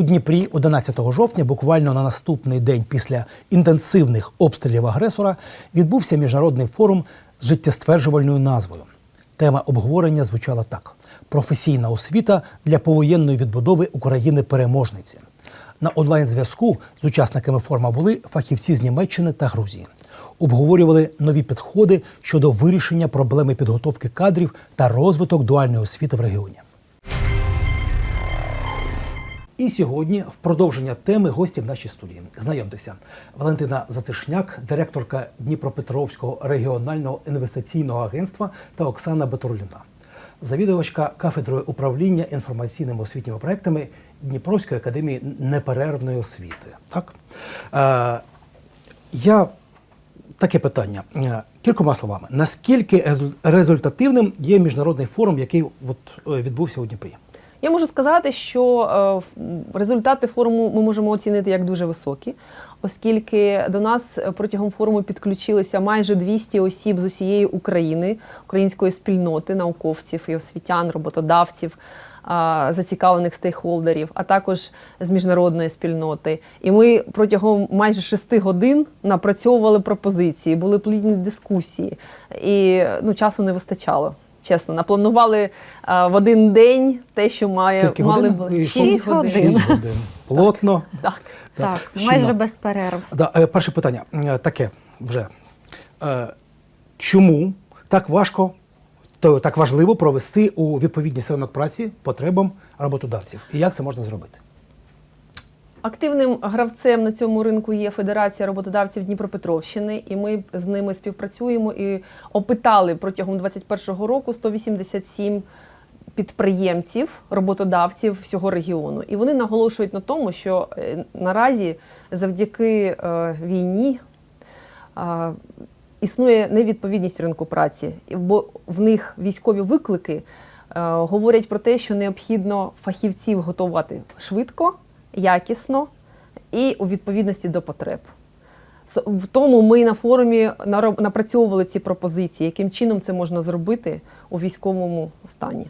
У Дніпрі 11 жовтня, буквально на наступний день після інтенсивних обстрілів агресора, відбувся міжнародний форум з життєстверджувальною назвою. Тема обговорення звучала так: професійна освіта для повоєнної відбудови України переможниці. На онлайн-зв'язку з учасниками форуму були фахівці з Німеччини та Грузії. Обговорювали нові підходи щодо вирішення проблеми підготовки кадрів та розвиток дуальної освіти в регіоні. І сьогодні, в продовження теми, гості в нашій студії. Знайомтеся, Валентина Затишняк, директорка Дніпропетровського регіонального інвестиційного агентства та Оксана Батурліна, завідувачка кафедрою управління інформаційними освітніми проектами Дніпровської академії неперервної освіти. Так? Е, я таке питання. Е, Кількома словами. Наскільки резу- результативним є міжнародний форум, який от, е, відбувся у Дніпрі? Я можу сказати, що е, результати форуму ми можемо оцінити як дуже високі, оскільки до нас протягом форуму підключилися майже 200 осіб з усієї України, української спільноти, науковців і освітян, роботодавців. Зацікавлених стейкхолдерів, а також з міжнародної спільноти. І ми протягом майже шести годин напрацьовували пропозиції, були плідні дискусії, і ну, часу не вистачало. Чесно, напланували а, в один день те, що має Скільки мали годин? б- Ви шість Шість годин. годин. Шість годин. Плотно. Так. Так, Щільно. майже без перерв. Да, е, перше питання е, таке вже. Е, Чому так важко, то так важливо провести у відповідність ринок праці потребам роботодавців? І як це можна зробити? Активним гравцем на цьому ринку є Федерація роботодавців Дніпропетровщини, і ми з ними співпрацюємо і опитали протягом 2021 року 187 підприємців, роботодавців всього регіону. І вони наголошують на тому, що е, наразі завдяки е, війні існує невідповідність ринку праці, бо в них військові виклики е, говорять про те, що необхідно фахівців готувати швидко, якісно і у відповідності до потреб. В тому ми на форумі напрацьовували ці пропозиції, яким чином це можна зробити у військовому стані.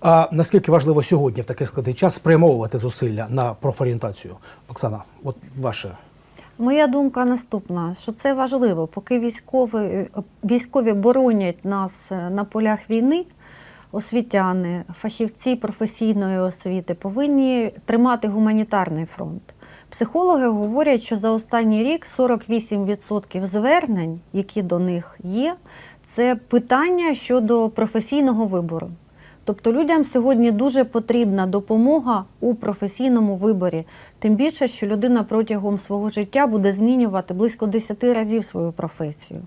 А наскільки важливо сьогодні в такий складний час спрямовувати зусилля на профорієнтацію? Оксана, от ваше. Моя думка наступна: що це важливо, поки військові, військові боронять нас е, на полях війни. Освітяни, фахівці професійної освіти повинні тримати гуманітарний фронт. Психологи говорять, що за останній рік 48% звернень, які до них є, це питання щодо професійного вибору. Тобто людям сьогодні дуже потрібна допомога у професійному виборі. Тим більше, що людина протягом свого життя буде змінювати близько 10 разів свою професію.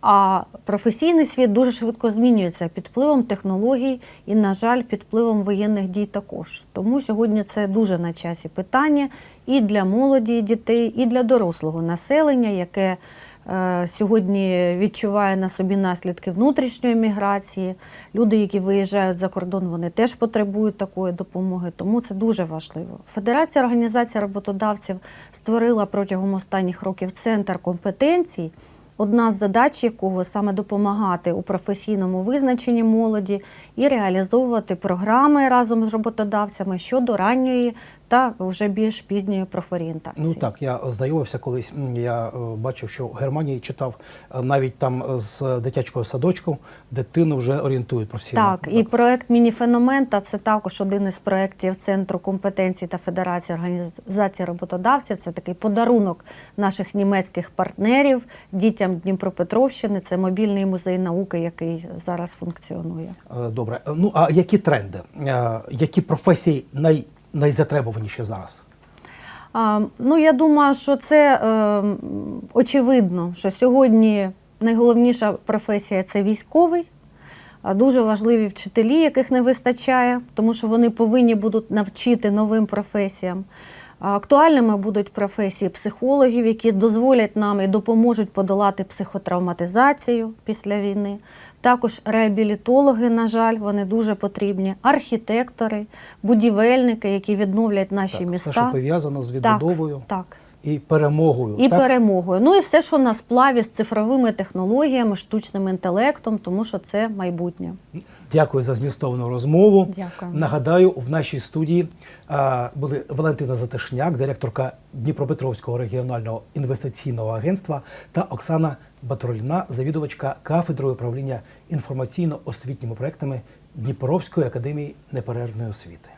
А професійний світ дуже швидко змінюється під впливом технологій і, на жаль, під впливом воєнних дій також. Тому сьогодні це дуже на часі питання і для молоді, дітей, і для дорослого населення, яке сьогодні відчуває на собі наслідки внутрішньої міграції. Люди, які виїжджають за кордон, вони теж потребують такої допомоги, тому це дуже важливо. Федерація організація роботодавців створила протягом останніх років центр компетенцій. Одна з задач якого саме допомагати у професійному визначенні молоді і реалізовувати програми разом з роботодавцями щодо ранньої та вже більш пізньої профорієнтації. Ну так, я знайомився колись. Я е, бачив, що в Германії читав е, навіть там з дитячого садочку дитину вже орієнтують професійно. Так, і проект Мініфеномента це також один із проєктів Центру компетенцій та Федерації організації роботодавців. Це такий подарунок наших німецьких партнерів дітям Дніпропетровщини. Це мобільний музей науки, який зараз функціонує. Е, Добре. Е, Ну а які тренди? Е, Які професії най, найзатребуваніші зараз? А, ну, я думаю, що це е, очевидно, що сьогодні найголовніша професія це військовий. Дуже важливі вчителі, яких не вистачає, тому що вони повинні будуть навчити новим професіям. Актуальними будуть професії психологів, які дозволять нам і допоможуть подолати психотравматизацію після війни. Також реабілітологи, на жаль, вони дуже потрібні, архітектори, будівельники, які відновлять наші Так, міста. все, що пов'язано з Так, відбудовою. так. І перемогою. і так? перемогою. Ну і все, що на сплаві з цифровими технологіями, штучним інтелектом, тому що це майбутнє. Дякую за змістовну розмову. Дякую. Нагадаю, в нашій студії а, були Валентина Затишняк, директорка Дніпропетровського регіонального інвестиційного агентства, та Оксана Батроліна, завідувачка кафедрою управління інформаційно-освітніми проектами Дніпровської академії неперервної освіти.